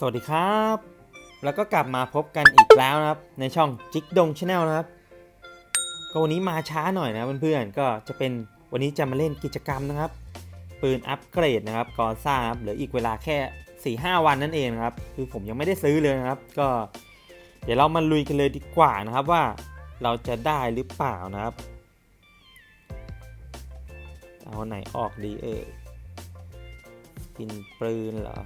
สวัสดีครับ แล้วก็กลับมาพบกันอีกแล้วนะครับ ในช่องจิกดงชาแนลนะครับ ก็วันนี้มาช้าหน่อยนะเพื่อนๆ ก็จะเป็นวันนี้จะมาเล่นกิจกรรมนะครับ ปืนอัปเกรดนะครับกอซ่าครับเหลืออีกเวลาแค่ 4-5 วันนั่นเองครับ คือผมยังไม่ได้ซื้อเลยนะครับ ก็ เดี๋ยวเรามาลุยกันเลยดีกว่านะครับว่าเราจะได้หรือเปล่านะครับ เอาไหนออกดีเอ่ยกินปืนเหรอ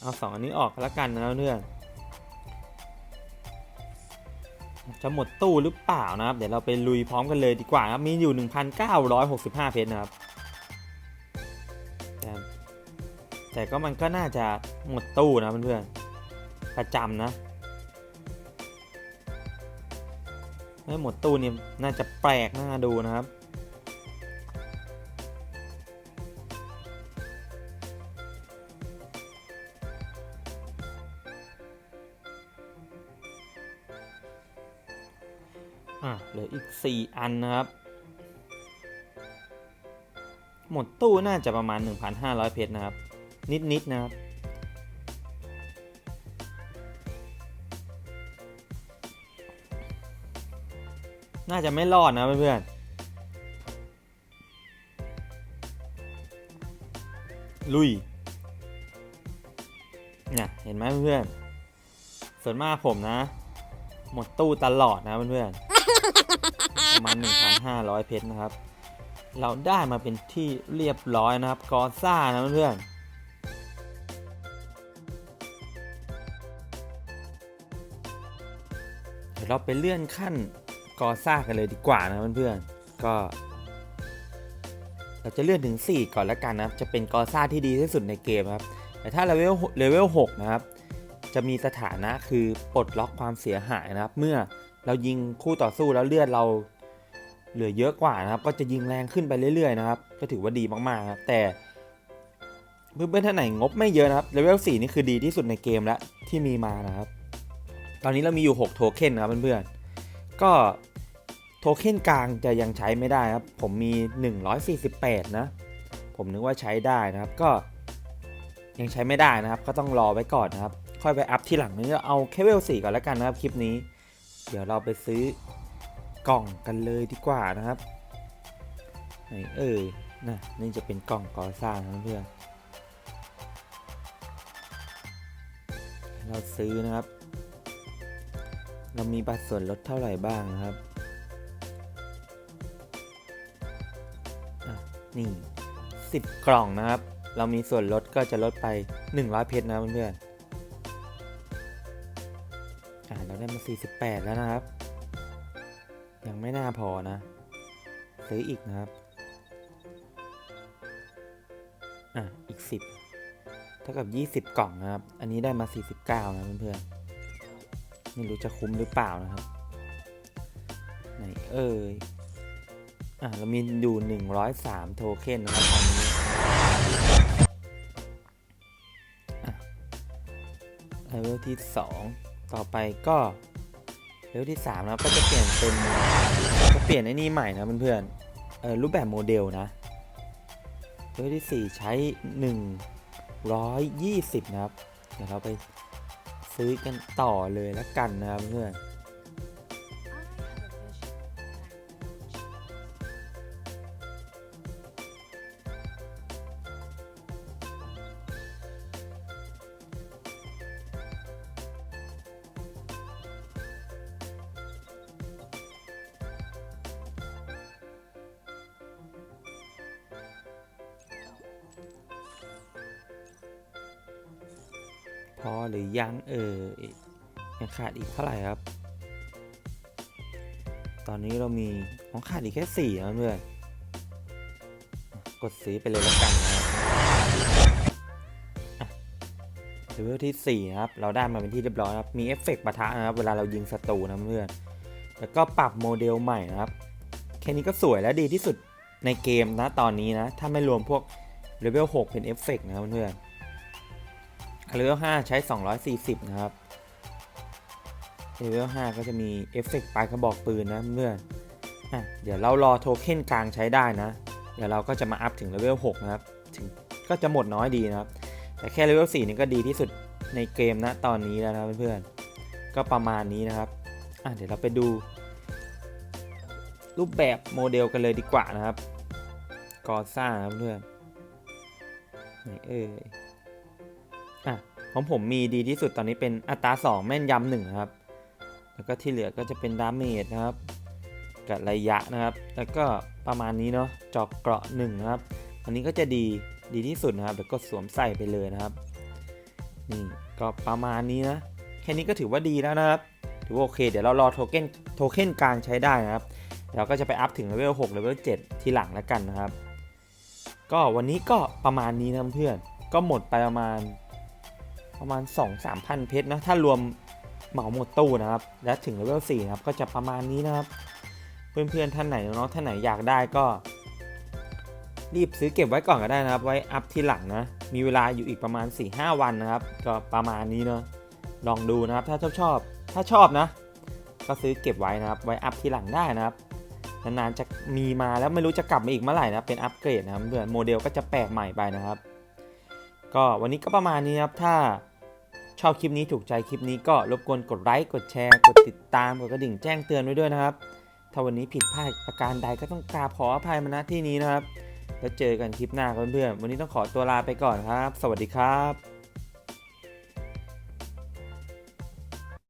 เอาสองอันนี้ออกแล้วกันนะเพื่อนจะหมดตู้หรือเปล่านะครับ เดี๋ยวเราไปลุยพร้อมกันเลยดีกว่าครับ มีอยู่ 1,965 เพชรนะครับ แต่แต่ก็มันก็น่าจะหมดตู้นะเพื่อนๆประจำนะไม่หมดตู้เนี่ยน่าจะแปลกน่าดูนะครับ อะเหลืออีก 4 อันนะครับ หมดตู้น่าจะประมาณ 1,500 เพชรนะครับ นิดๆนะครับ น่าจะไม่รอดนะเพื่อนๆลุยเนี่ยเห็นไหมเพื่อนๆส่วนมากผมนะ หมดตู้ตลอดนะเพื่อนๆ ประมาณ 1,500 เพชรนะครับ เราได้มาเป็นที่เรียบร้อยนะครับ กอซ่านะเพื่อนเดี๋ยวเราไปเลื่อนขั้นกอซ่ากันเลยดีกว่านะเพื่อนๆ ก็ เราจะเลื่อนถึง 4 ก่อนแล้วกันนะครับ จะเป็นกอซ่าที่ดีที่สุดในเกมครับ แต่ถ้าเลเวลเลเวล6นะครับ จะมีสถานะคือปลดล็อกความเสียหายนะครับ เมื่อเรายิงคู่ต่อสู้แล้วเลือดเรา เหลือเยอะกว่านะครับ ก็จะยิงแรงขึ้นไปเรื่อยๆนะครับ ก็ถือว่าดีมากๆครับ แต่เพื่อนๆท่านไหนงบไม่เยอะนะครับเลเวล4นี่คือดีที่สุดในเกมแล้วที่มีมานะครับ ตอนนี้เรามีอยู่ 6 โทเค็นนะครับเพื่อนๆ ก็โทเค็นกลางจะยังใช้ไม่ได้ครับ ผมมี 148 นะ ผมนึกว่าใช้ได้นะครับ ก็ยังใช้ไม่ได้นะครับ ก็ต้องรอไว้ก่อนนะครับ ค่อยไปอัพที่หลังนี้เอาแค่เวล4ก่อนแล้วกันนะครับคลิปนี้ เดี๋ยวเราไปซื้อ กล่องกันเลยดีกว่านะครับไหนเอ่ยนะนี่จะเป็นกล่องกอซ่านะเพื่อนเราซื้อนะครับ เรามีบัตรส่วนลดเท่าไหร่บ้างนะครับนี่ 10 กล่องนะครับ เรามีส่วนลดก็จะลดไป 100 เพชรนะเพื่อนๆอ่าเราได้มา 48 แล้วนะครับ ยังไม่น่าพอนะ ซื้ออีกนะครับ อะ อีก 10 เท่ากับ 20 กล่องนะครับ อันนี้ได้มา 49 นะเพื่อนๆ ไม่รู้จะคุ้มหรือเปล่านะครับ ไหนเอ่ยอะ เรามีอยู่103 โทเค็นนะครับตอนนี้อะเลเวลที่ 2 ต่อไปก็ เลเวลที่3นะครับก็จะเปลี่ยนเป็นจะเปลี่ยนไอ้นี่ใหม่นะเพื่อนๆเออรูปแบบโมเดลนะเลเวลที่ 4 ใช้ 120 นะครับ เดี๋ยวเราไปซื้อกันต่อเลยแล้วกันนะครับเพื่อน พอหรือยังเออยังขาดอีกเท่าไหร่ครับ ตอนนี้เรามีของขาดอีกแค่สี่นะเพื่อนกดซื้อไปเลยแล้วกันนะระเลเวลที่4นะครับ เราได้มาเป็นที่เรียบร้อยครับ มีเอฟเฟกต์ปะทะนะครับ เวลาเรายิงศัตรูนะเพื่อน แล้วก็ปรับโมเดลใหม่นะครับ แค่นี้ก็สวยและดีที่สุดในเกมนะตอนนี้นะ ถ้าไม่รวมพวกเลเวล6เป็นเอฟเฟกต์นะครับเพื่อน เลเวล5ใช้ 240 นะครับเลเวล5ก็จะมีเอฟเฟกต์ปลายกระบอกปืนนะเพื่ออะเดี๋ยวเรารอโทเค็นกลางใช้ได้นะ เดี๋ยวเราก็จะมาอัพถึงเลเวล6นะครับ ถึงก็จะหมดน้อยดีนะครับ แต่แค่เลเวล4นี่ก็ดีที่สุดในเกมนะตอนนี้แล้วนะเพื่อนๆ ก็ประมาณนี้นะครับ อะเดี๋ยวเราไปดู รูปแบบโมเดลกันเลยดีกว่านะครับกอซ่าครับเพื่อนไหนเอ่ยอะ ของผมมีดีที่สุดตอนนี้เป็นอัตรา 2 แม่นยำหนึ่งครับ แล้วก็ที่เหลือก็จะเป็นดาเมจนะครับ กับระยะนะครับ แล้วก็ประมาณนี้เนาะจอกเกราะหนึ่งนะครับ อันนี้ก็จะดีดีที่สุดนะครับ แล้วก็สวมใส่ไปเลยนะครับ นี่ก็ประมาณนี้นะ แค่นี้ก็ถือว่าดีแล้วนะครับ ถือว่าโอเค เดี๋ยวเรารอโทเค็นโทเค็นกลางใช้ได้นะครับ เราก็จะไปอัพถึงเลเวล6เลเวล7ทีหลังแล้วกันนะครับ ก็วันนี้ก็ประมาณนี้นะเพื่อน ก็หมดไปประมาณ ประมาณ 2-3พันเพชรนะถ้ารวมเหมาหมดตู้นะครับ และถึงเลเวล4นะครับก็จะประมาณนี้นะครับ เพื่อนๆท่านไหนเน้องๆท่านไหนอยากได้ก็ รีบซื้อเก็บไว้ก่อนก็ได้นะครับ ไว้อัพทีหลังนะ มีเวลาอยู่อีกประมาณ 4-5 วันนะครับ ก็ประมาณนี้เนาะลองดูนะครับ ถ้าชอบชอบถ้าชอบนะ ก็ซื้อเก็บไว้นะครับ ไว้อัพทีหลังได้นะครับนานๆจะมีมาแล้วไม่รู้จะกลับมาอีกเมื่อไหร่นะเป็นอัปเกรดนะครับเพื่อนโมเดลก็จะแปลกใหม่ไปนะครับ ก็วันนี้ก็ประมาณนี้ครับถ้า ชอบคลิปนี้ถูกใจคลิปนี้ก็รบกวนกดไลค์กดแชร์ กดติดตามกดกระดิ่งแจ้งเตือนไว้ด้วยนะครับ ถ้าวันนี้ผิดพลาดประการใดก็ต้องกราบขออภัยมาณที่นี้นะครับ แล้วเจอกันคลิปหน้าเพื่อนๆวันนี้ต้องขอตัวลาไปก่อนครับ สวัสดีครับ